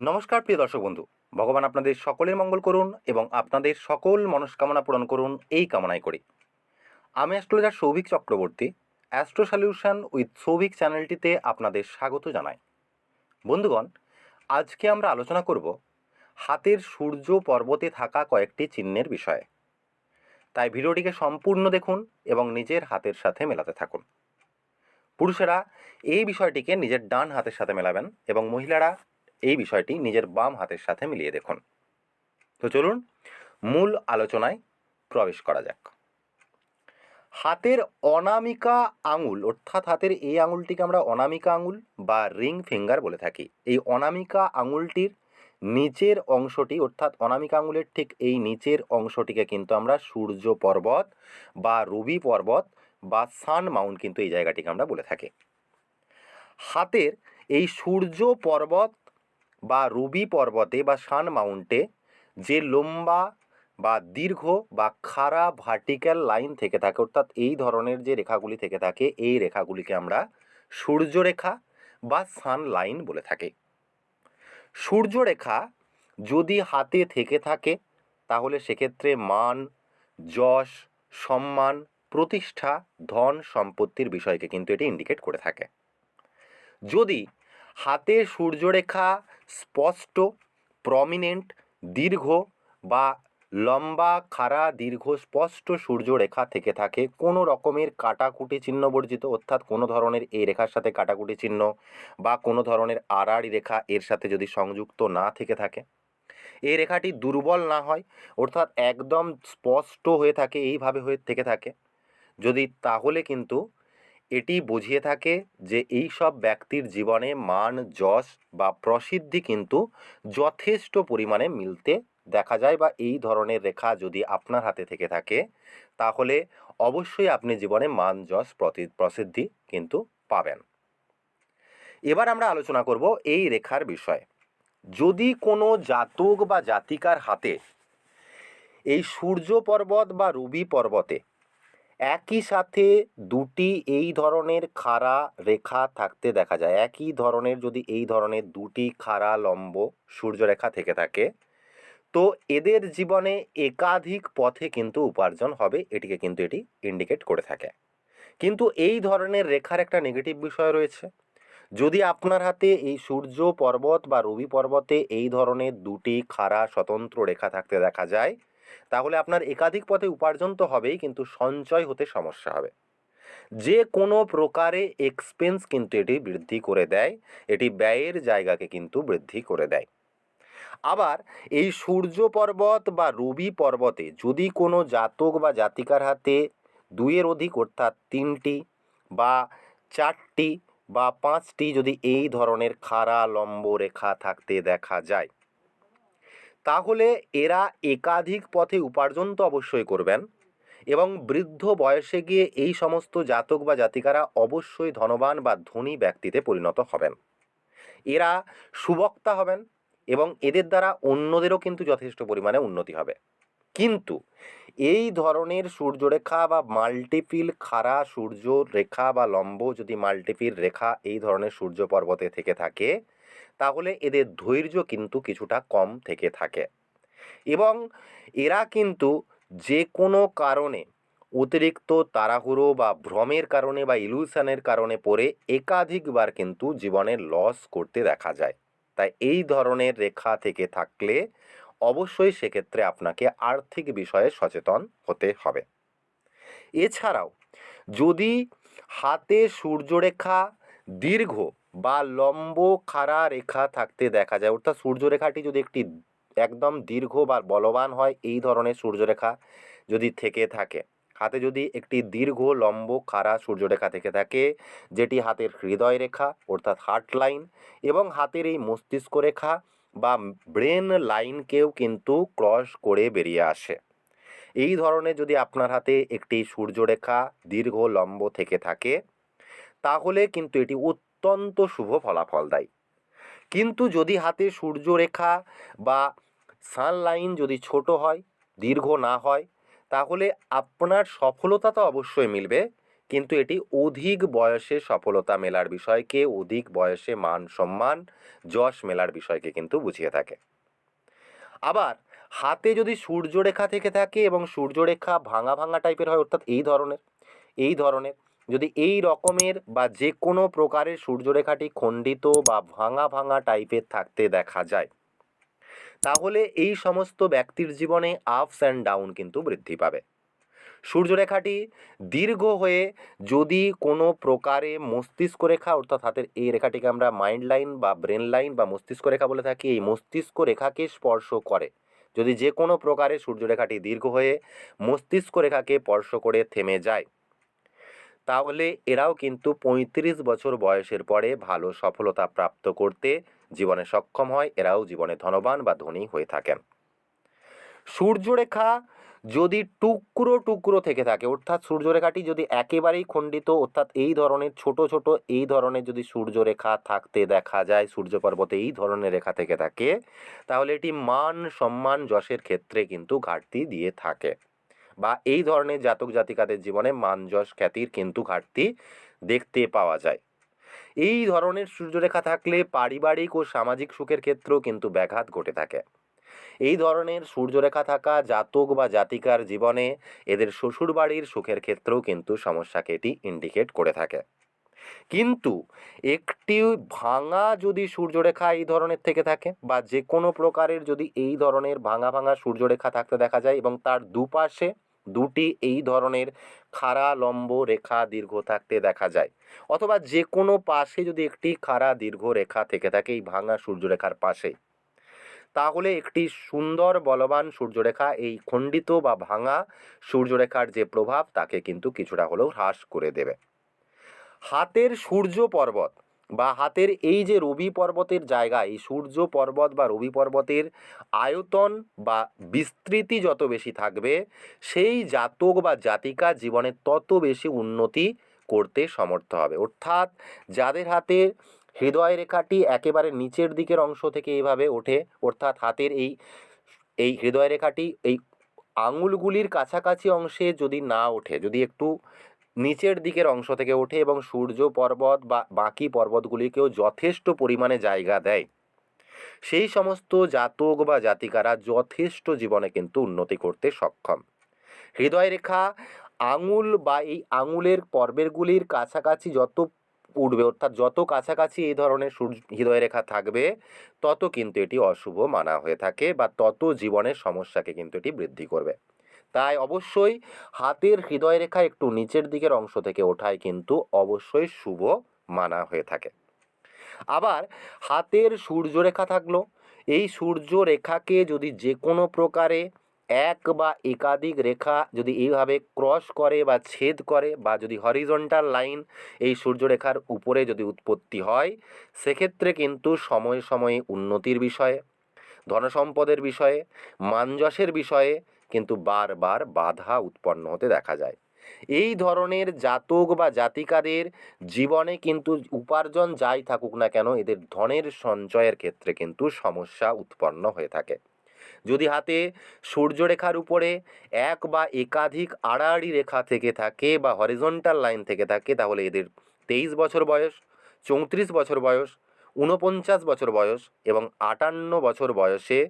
নমস্কার, প্রিয় দর্শক বন্ধু। ভগবান আপনাদের সকলের মঙ্গল করুন এবং আপনাদের সকল মনস্কামনা পূরণ করুন এই কামনাই করি। আমি astrologer Souvik Chakraborty, astro solution with Souvik চ্যানেলটিতে আপনাদের স্বাগত জানাই। বন্ধুগণ, আজকে আমরা আলোচনা করব হাতের সূর্য পর্বতে থাকা কয়েকটি চিহ্নের বিষয়ে। তাই ভিডিওটিকে সম্পূর্ণ দেখুন এবং নিজের হাতের সাথে মেলাতে থাকুন। পুরুষেরা এই বিষয়টিকে নিজের ডান হাতের সাথে মেলাবেন এবং মহিলারা এই বিষয়টি নিজের বাম হাতের সাথে মিলিয়ে দেখুন। তো চলুন মূল আলোচনায় প্রবেশ করা যাক। হাতের অনামিকা আঙুল, অর্থাৎ হাতের এই আঙুলটিকে আমরা অনামিকা আঙুল বা রিং ফিঙ্গার বলে থাকি। এই অনামিকা আঙুলটির নিচের অংশটি, অর্থাৎ অনামিকা আঙুলের ঠিক এই নিচের অংশটিকে কিন্তু আমরা সূর্য পর্বত বা রবি পর্বত বা সান মাউন্ট কিন্তু এই জায়গাটিকে আমরা বলে থাকি। হাতের এই সূর্য পর্বত বা রবি পর্বতে বা সান মাউন্টে যে লম্বা বা দীর্ঘ বা খাড়া ভার্টিক্যাল লাইন থেকে থাকে, অর্থাৎ এই ধরনের যে রেখাগুলি থেকে থাকে, এই রেখাগুলিকে আমরা সূর্যরেখা বা সান লাইন বলে থাকি। সূর্যরেখা যদি হাতে থেকে থাকে, তাহলে সেক্ষেত্রে মান, যশ, সম্মান, প্রতিষ্ঠা, ধন, সম্পত্তির বিষয়কে কিন্তু এটি ইন্ডিকেট করে থাকে। যদি হাতে সূর্যরেখা স্পষ্ট প্রমিনেন্ট দীর্ঘ বা লম্বা, খাড়া, দীর্ঘ, স্পষ্ট সূর্যরেখা থেকে থাকে। কোনো রকমের কাটাকুটি চিহ্ন বর্জিত, অর্থাৎ কোনো ধরনের এই রেখার সাথে কাটাকুটি চিহ্ন বা কোনো ধরনের আড়াআড়ি রেখা এর সাথে যদি সংযুক্ত না থেকে থাকে। এই রেখাটি দুর্বল না হয়, অর্থাৎ একদম স্পষ্ট হয়ে থাকে, এইভাবে হয়ে থেকে থাকে। যদি তাহলে কিন্তু এটি বুঝিয়ে থাকে যে এই সব ব্যক্তির জীবনে মান, যশ বা প্রসিদ্ধি কিন্তু যথেষ্ট পরিমাণে মিলতে দেখা যায় বা এই ধরনের রেখা যদি আপনার হাতে থেকে থাকে, তাহলে অবশ্যই আপনি জীবনে মান, যশ, প্রতি- প্রসিদ্ধি কিন্তু পাবেন। এবার আমরা আলোচনা করব এই রেখার বিষয়ে। যদি কোনো জাতক বা জাতিকার হাতে এই সূর্য পর্বত বা রবি পর্বতে একই সাথে দুটি এই ধরনের খাড়া রেখা থাকতে দেখা যায়। একই ধরনের যদি এই ধরনের দুটি খাড়া লম্ব সূর্যরেখা থেকে থাকে, তো এদের জীবনে একাধিক পথে কিন্তু উপার্জন হবে, এটিকে কিন্তু এটি ইন্ডিকেট করে থাকে। কিন্তু এই ধরনের রেখার একটা নেগেটিভ বিষয় রয়েছে। যদি আপনার হাতে এই সূর্য পর্বত বা রবি পর্বতে এই ধরনের দুটি খাড়া স্বতন্ত্র রেখা থাকতে দেখা যায় তাহলে আপনার একাধিক পথে উপার্জন তো হবেই, কিন্তু সঞ্চয় হতে সমস্যা হবে। যে কোনো প্রকারে এক্সপেন্স কিন্তু এটি বৃদ্ধি করে দেয়, এটি ব্যয়ের জায়গাকে কিন্তু বৃদ্ধি করে দেয়। আবার এই সূর্য পর্বত বা রবি পর্বতে যদি কোনো জাতক বা জাতিকার হাতে দুইয়ের অধিক অর্থাৎ তিনটি বা চারটি বা পাঁচটি যদি এই ধরনের খাড়া লম্ব রেখা থাকতে দেখা যায় তাহলে এরা একাধিক পথে উপার্জন তো অবশ্যই করবেন এবং বৃদ্ধ বয়সে গিয়ে এই সমস্ত জাতক বা জাতিকারা অবশ্যই ধনবান বা ধনী ব্যক্তিতে পরিণত হবেন। এরা সুবক্তা হবেন এবং এদের দ্বারা অন্যদেরও কিন্তু যথেষ্ট পরিমাণে উন্নতি হবে। কিন্তু এই ধরনের সূর্যরেখা বা মাল্টিপিল খাড়া সূর্য রেখা বা লম্ব যদি মাল্টিপিল রেখা এই ধরনের সূর্য পর্বতে থেকে থাকে তাহলে এদের ধৈর্য কিন্তু কিছুটা কম থেকে থাকে। এবং এরা কিন্তু যে কোনো কারণে, অতিরিক্ত তাড়াহুড়ো বা ভ্রমের কারণে বা ইলুশনের কারণে পড়ে একাধিকবার কিন্তু জীবনে লস করতে দেখা যায়। তাই এই ধরনের রেখা থেকে থাকলে অবশ্যই সেক্ষেত্রে আপনাকে আর্থিক বিষয়ে সচেতন হতে হবে। এছাড়াও, যদি হাতে সূর্যরেখা দীর্ঘ বা লম্ব, খাড়া রেখা থাকতে দেখা যায়। অর্থাৎ সূর্যরেখাটি যদি একটি একদম দীর্ঘ বা বলবান হয়, এই ধরনের সূর্যরেখা যদি থেকে থাকে, হাতে যদি একটি দীর্ঘ, লম্ব, খাড়া সূর্যরেখা থেকে থাকে, যেটি হাতের হৃদয় রেখা, অর্থাৎ হার্ট লাইন এবং হাতের এই মস্তিষ্ক রেখা বা ব্রেন লাইনকেও কিন্তু ক্রস করে বেরিয়ে আসে। এই ধরনের যদি আপনার হাতে একটি সূর্যরেখা দীর্ঘ, লম্ব থেকে থাকে, তাহলে কিন্তু এটি অত্যন্ত শুভ ফলাফল দেয়। কিন্তু যদি হাতে সূর্যরেখা বা সানলাইন যদি ছোট হয়, দীর্ঘ না হয়, তাহলে আপনার সফলতা তো অবশ্যই মিলবে, কিন্তু এটি অধিক বয়সে সফলতা মেলার বিষয়কে, অধিক বয়সে মান সম্মান, যশ মেলার বিষয়কে কিন্তু বুঝিয়ে থাকে। আবার হাতে যদি সূর্যরেখা থেকে থাকে এবং সূর্যরেখা ভাঙা ভাঙা টাইপের হয়, অর্থাৎ এই ধরনের এই ধরনের যদি এই রকমের বা যে কোনো প্রকারের সূর্যরেখাটি খণ্ডিত বা ভাঙা ভাঙা টাইপের থাকতে দেখা যায়, তাহলে এই সমস্ত ব্যক্তির জীবনে আপস অ্যান্ড ডাউন কিন্তু বৃদ্ধি পাবে। সূর্যরেখাটি দীর্ঘ হয়ে যদি কোনো প্রকারে মস্তিষ্ক রেখা, অর্থাৎ হাতের এই রেখাটিকে আমরা মাইন্ড লাইন বা ব্রেন লাইন বা মস্তিষ্ক রেখা বলে থাকি, এই মস্তিষ্ক রেখাকে স্পর্শ করে। যদি যে কোনো প্রকারে সূর্যরেখাটি দীর্ঘ হয়ে মস্তিষ্ক রেখাকে স্পর্শ করে থেমে যায় তাহলে এরাও কিন্তু পঁয়ত্রিশ বছর বয়সের পরে ভালো সফলতা প্রাপ্ত করতে জীবনে সক্ষম হয়, এরাও জীবনে ধনবান বা ধনী হয়ে থাকেন। সূর্যরেখা যদি টুকরো টুকরো থেকে থাকে, অর্থাৎ সূর্যরেখাটি যদি একেবারেই খণ্ডিত, অর্থাৎ এই ধরনের ছোট ছোট, এই ধরনের যদি সূর্যরেখা থাকতে দেখা যায়, সূর্য পর্বতে এই ধরনের রেখা থেকে থাকে, তাহলে এটি মান সম্মান যশের ক্ষেত্রে কিন্তু ঘাটতি দিয়ে থাকে। বা এই ধরনের জাতক জাতিকাদের জীবনে মান যশ খ্যাতির কিন্তু ঘাটতি দেখতে পাওয়া যায়। এই ধরনের সূর্যরেখা থাকলে পারিবারিক ও সামাজিক সুখের ক্ষেত্রেও কিন্তু ব্যাঘাত ঘটে থাকে। এই ধরনের সূর্যরেখা থাকা জাতক বা জাতিকার জীবনে এদের শ্বশুরবাড়ির সুখের ক্ষেত্রেও কিন্তু সমস্যাকে এটি ইন্ডিকেট করে থাকে। কিন্তু একটি ভাঙা যদি সূর্যরেখা এই ধরনের থেকে থাকে বা যে কোনো প্রকারের যদি এই ধরনের ভাঙা ভাঙা সূর্যরেখা থাকতে দেখা যায় এবং তার দুপাশে দুটি এই ধরনের খাড়া লম্ব রেখা দীর্ঘ থাকতে দেখা যায়। অথবা যে কোনো পাশে যদি একটি খাড়া দীর্ঘ রেখা থেকে থাকে এই ভাঙা সূর্যরেখার পাশে। তাহলে একটি সুন্দর বলবান সূর্যরেখা এই খণ্ডিত বা ভাঙা সূর্যরেখার যে প্রভাব তাকে কিন্তু কিছুটা হলেও হ্রাস করে দেবে। হাতের সূর্য পর্বত বা হাতের এই যে রবি পর্বতের জায়গা, এই সূর্য পর্বত বা রবি পর্বতের আয়তন বা বিস্তৃতি যত বেশি থাকবে, সেই জাতক বা জাতিকা জীবনে তত বেশি উন্নতি করতে সমর্থ হবে। অর্থাৎ যাদের হাতে হৃদয় রেখাটি একেবারে নিচের দিকের অংশ থেকে এইভাবে ওঠে, অর্থাৎ হাতের এই এই হৃদয় রেখাটি এই আঙুলগুলির কাছাকাছি অংশে যদি না ওঠে, যদি একটু নিচের দিকের অংশ থেকে ওঠে এবং সূর্য পর্বত বা বাকি পর্বতগুলিকেও যথেষ্ট পরিমাণে জায়গা দেয়। সেই সমস্ত জাতক বা জাতিকারা যথেষ্ট জীবনে কিন্তু উন্নতি করতে সক্ষম। হৃদয় রেখা, আঙুল বা এই আঙুলের পর্বেরগুলির কাছাকাছি যত উঠবে অর্থাৎ যত কাছাকাছি এই ধরনের সূর্য, হৃদয় রেখা থাকবে, তত কিন্তু এটি অশুভ মানা হয়ে থাকে বা তত জীবনের সমস্যাকে কিন্তু এটি বৃদ্ধি করবে। তাই অবশ্যই হাতের হৃদয় রেখা একটু নিচের দিকের অংশ থেকে ওঠায় কিন্তু অবশ্যই শুভ মানা হয়ে থাকে। আবার হাতের সূর্যরেখা থাকল। এই সূর্য রেখাকে যদি যে কোনো প্রকারে এক বা একাধিক রেখা যদি এইভাবে ক্রস করে বা ছেদ করে বা যদি হরিজন্টাল লাইন এই সূর্যরেখার উপরে যদি উৎপত্তি হয়, সেক্ষেত্রে কিন্তু সময়ে সময়ে উন্নতির বিষয়ে, ধনসম্পদের বিষয়ে মানযশের বিষয়ে কিন্তু বারবার বাধা উৎপন্ন হতে দেখা যায়। এই ধরনের জাতক বা জাতিকাদের জীবনে কিন্তু উপার্জন যাই থাকুক না কেন, এদের ধনের সঞ্চয়ের ক্ষেত্রে কিন্তু সমস্যা উৎপন্ন হয়ে থাকে। যদি হাতে সূর্যরেখার উপরে এক বা একাধিক আড়াআড়ি রেখা থেকে থাকে বা হরিজন্টাল লাইন থেকে থাকে, তাহলে এদের তেইশ বছর বয়স, চৌত্রিশ বছর বয়স, ঊনপঞ্চাশ বছর বয়স এবং আটান্ন বছর বয়সে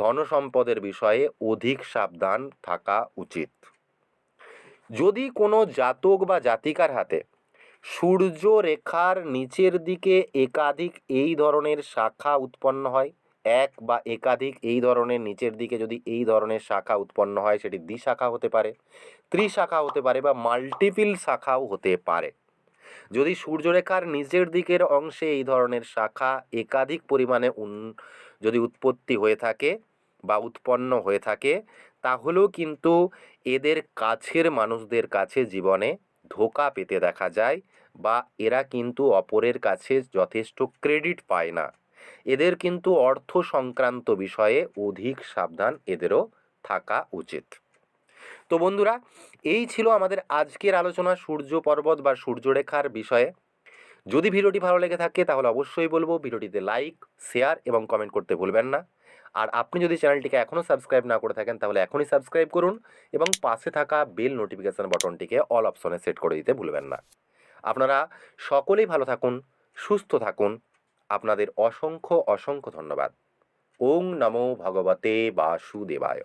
ধনসম্পদের বিষয়ে অধিক সাবধান থাকা উচিত। যদি কোনো জাতক বা জাতিকার হাতে সূর্য রেখার নিচের দিকে একাধিক এই ধরনের শাখা উৎপন্ন হয়, এক বা একাধিক এই ধরনের নিচের দিকে যদি এই ধরনের শাখা উৎপন্ন হয়, সেটি দ্বিশাখা হতে পারে, ত্রিশাখা হতে পারে বা মাল্টিপিল শাখাও হতে পারে। যদি সূর্যরেখার নিচের দিকের অংশে এই ধরনের শাখা একাধিক পরিমাণে উন যদি উৎপত্তি হয়ে থাকে বা উৎপন্ন হয়ে থাকে, তাহলেও কিন্তু এদের কাছের মানুষদের কাছে জীবনে ধোকা পেতে দেখা যায় বা এরা কিন্তু অপরের কাছে যথেষ্ট ক্রেডিট পায় না। এদের কিন্তু অর্থ সংক্রান্ত বিষয়ে অধিক সাবধান এদেরও থাকা উচিত। তো বন্ধুরা, এই ছিল আমাদের আজকের আলোচনা সূর্য পর্বত বা সূর্যরেখার বিষয়ে। যদি ভিডিওটি ভালো লেগে থাকে, তাহলে অবশ্যই বলব ভিডিওটিতে লাইক শেয়ার এবং কমেন্ট করতে ভুলবেন না। আর আপনি যদি চ্যানেলটিকে এখনও সাবস্ক্রাইব না করে থাকেন, তাহলে এখনই সাবস্ক্রাইব করুন এবং পাশে থাকা বেল নোটিফিকেশান বটনটিকে অল অপশনে সেট করে দিতে ভুলবেন না। আপনারা সকলেই ভালো থাকুন, সুস্থ থাকুন। আপনাদের অসংখ্য অসংখ্য ধন্যবাদ। ওং নমো ভগবতে বাসুদেবায়।